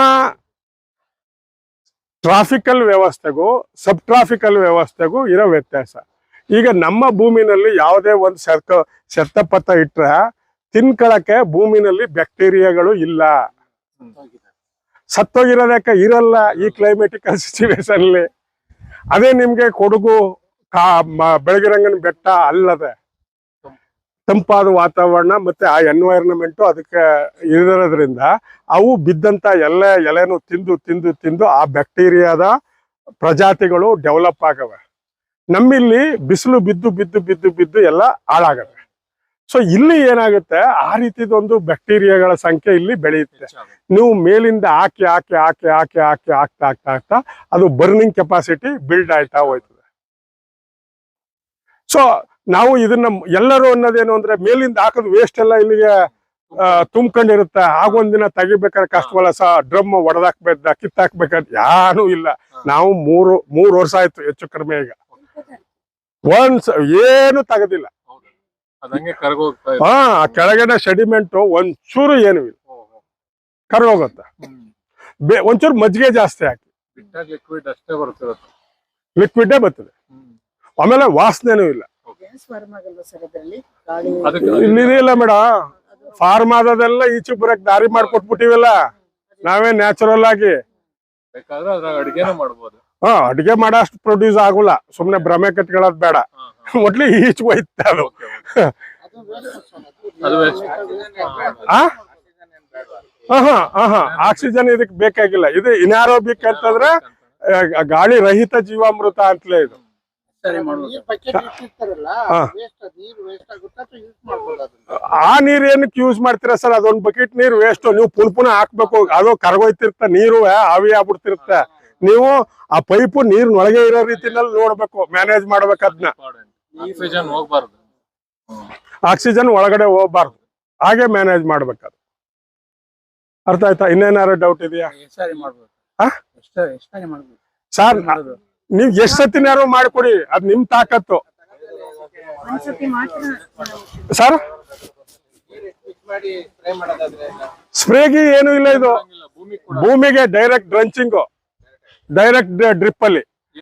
ಟ್ರಾಫಿಕಲ್ ವ್ಯವಸ್ಥೆಗೂ ಸಬ್ ಟ್ರಾಫಿಕಲ್ ವ್ಯವಸ್ಥೆಗೂ ಇರೋ ವ್ಯತ್ಯಾಸ. ಈಗ ನಮ್ಮ ಭೂಮಿನಲ್ಲಿ ಯಾವುದೇ ಒಂದು ಸೆರ್ಕ ಶತಪಥ ಇಟ್ರೆ ತಿನ್ಕೊಳಕ್ಕೆ ಭೂಮಿನಲ್ಲಿ ಬ್ಯಾಕ್ಟೀರಿಯಾಗಳು ಇಲ್ಲ. ಸತ್ತೋಗಿರೋದಕ್ಕೆ ಇರಲ್ಲ ಈ ಕ್ಲೈಮೇಟಿಕ್ ಸಿಚುವೇಶನ್ ಅದೇ ನಿಮ್ಗೆ ಕೊಡಗು ಕಾ ಬೆಳಗಿರಂಗನ ಬೆಟ್ಟ ಅಲ್ಲದೆ ತಂಪಾದ ವಾತಾವರಣ ಮತ್ತೆ ಆ ಎನ್ವೈರನ್ಮೆಂಟ್ ಅದಕ್ಕೆ ಇರೋದ್ರಿಂದ ಅವು ಬಿದ್ದಂತ ಎಲ್ಲ ಎಲೆನೂ ತಿಂದು ತಿಂದು ತಿಂದು ಆ ಬ್ಯಾಕ್ಟೀರಿಯಾದ ಪ್ರಜಾತಿಗಳು ಡೆವಲಪ್ ಆಗವೆ. ನಮ್ಮಿಲ್ಲಿ ಬಿಸಿಲು ಬಿದ್ದು ಬಿದ್ದು ಬಿದ್ದು ಬಿದ್ದು ಎಲ್ಲ ಹಾಳಾಗತ್ತೆ. ಸೊ ಇಲ್ಲಿ ಏನಾಗುತ್ತೆ? ಆ ರೀತಿದೊಂದು ಬ್ಯಾಕ್ಟೀರಿಯಾಗಳ ಸಂಖ್ಯೆ ಇಲ್ಲಿ ಬೆಳೆಯುತ್ತೆ. ನೀವು ಮೇಲಿಂದ ಹಾಕಿ ಹಾಕಿ ಹಾಕಿ ಹಾಕಿ ಹಾಕಿ, ಹಾಕ್ತಾ ಹಾಕ್ತಾ ಹಾಕ್ತಾ ಅದು ಬರ್ನಿಂಗ್ ಕೆಪಾಸಿಟಿ ಬಿಲ್ಡ್ ಆಯ್ತಾ ಹೋಯ್ತದೆ. ಸೊ ನಾವು ಇದನ್ನ ಎಲ್ಲರೂ ಅನ್ನೋದೇನು ಅಂದ್ರೆ ಮೇಲಿಂದ ಹಾಕೋದು ವೇಸ್ಟ್ ಎಲ್ಲ ಇಲ್ಲಿಗೆ ತುಂಬ್ಕೊಂಡಿರುತ್ತೆ. ಆಗೊಂದಿನ ತೆಗಿಬೇಕಾದ್ರೆ ಕಷ್ಟವಲ್ಲ ಸಹ ಡ್ರಮ್ ಒಡೆದಾಕ್ಬೇಕ ಕಿತ್ತಾಕ್ಬೇಕಂತ ಯಾರು ಇಲ್ಲ. ನಾವು ಮೂರು ಮೂರು ವರ್ಷ ಆಯ್ತು ಹೆಚ್ಚು ಕಡಿಮೆ ಈಗ. ಒಂದ್ ಏನು ತಗದಿಲ್ಲ. ಹಾ ಆ ಕೆಳಗಡೆ ಸೆಡಿಮೆಂಟ್ ಒಂಚೂರು ಏನು ಇಲ್ಲ. ಕರ್ಗೋಗುತ್ತೆ. ಹೋಗುತ್ತೆ ಒಂಚೂರು ಮಜ್ಜಿಗೆ ಜಾಸ್ತಿ ಹಾಕಿ. ಲಿಕ್ವಿಡ್ ಅಷ್ಟೇ ಬರ್ತಿರುತ್ತೆ ಲಿಕ್ವಿಡೇ ಬರ್ತದೆ. ಆಮೇಲೆ ವಾಸನೆನೂ ಇಲ್ಲ. ಇಲ್ಲಿ ಇಲ್ಲ ಮೇಡಮ್ ಫಾರ್ಮ್ ಆದದೆಲ್ಲ ಈಚೆ ಬರಕ್ ದಾರಿ ಮಾಡ್ಕೊಟ್ಬಿಟ್ಟಿವಲ್ಲ. ನಾವೇ ನ್ಯಾಚುರಲ್ ಆಗಿ. ಬೇಕಾದ್ರೆ ಅದ್ರಾಗ ಅಡಿಗೆನೂ ಮಾಡ್ಬೋದು. ಹಾ ಅಡಿಗೆ ಮಾಡೋಷ್ಟು ಪ್ರೊಡ್ಯೂಸ್ ಆಗುಲ್ಲ. ಸುಮ್ನೆ ಭ್ರಮೆ ಕಟ್ಕೊಳ್ಳೋದ್ ಬೇಡ. ಮೊದ್ಲು ಈಚ್ ಹೋಯ್ತ ಅದು. ಆಕ್ಸಿಜನ್ ಇದಕ್ ಬೇಕಾಗಿಲ್ಲ. ಇದು ಇನಾರೋಬಿಕ್ ಅಂತಂದ್ರೆ ಗಾಳಿ ರಹಿತ ಜೀವಾಮೃತ ಅಂತಲೇ ಇದು. ಆ ನೀರ್ ಏನಕ್ಕೆ ಯೂಸ್ ಮಾಡ್ತೀರಾ ಸರ್? ಅದೊಂದ್ ಬಕೆಟ್ ನೀರ್ ವೇಸ್ಟ್ ನೀವು ಪುನಃ ಪುನಃ ಹಾಕ್ಬೇಕು. ಅದು ಕರಗೋಯ್ತಿರ್ತ ನೀರು ಆವಿ ಆಗ್ಬಿಡ್ತಿರುತ್ತೆ. ನೀವು ಆ ಪೈಪು ನೀರಿನೊಳಗೆ ಇರೋ ರೀತಿನಲ್ಲಿ ನೋಡ್ಬೇಕು ಮ್ಯಾನೇಜ್ ಮಾಡ್ಬೇಕು ಅದನ್ನ ಹೋಗ್ಬಾರ್ದು. ಆಕ್ಸಿಜನ್ ಒಳಗಡೆ ಹೋಗ್ಬಾರ್ದು. ಹಾಗೆ ಮ್ಯಾನೇಜ್ ಮಾಡ್ಬೇಕದು. ಅರ್ಥ ಆಯ್ತಾ? ಇನ್ನೇನಾರು ಡೌಟ್ ಇದೆಯಾ? ಸರ್ ನೀವ್ ಎಷ್ಟ್ ಸತಿನಾರು ಮಾಡ್ಕೊಡಿ ಅದ್ ನಿಮ್ ತಾಕತ್ತು. ಸರ್ ಮಿಕ್ಸ್ ಮಾಡಿ ಸ್ಪ್ರೇ ಮಾಡೋದಾದ್ರೆ. ಸ್ಪ್ರೇಗಿ ಏನು ಇಲ್ಲ ಇದು. ಭೂಮಿಗೆ ಡೈರೆಕ್ಟ್ ಡ್ರಂಚಿಂಗು ಡೈರೆಕ್ಟ್ ಡ್ರಿಪ್ ಅಲ್ಲಿ.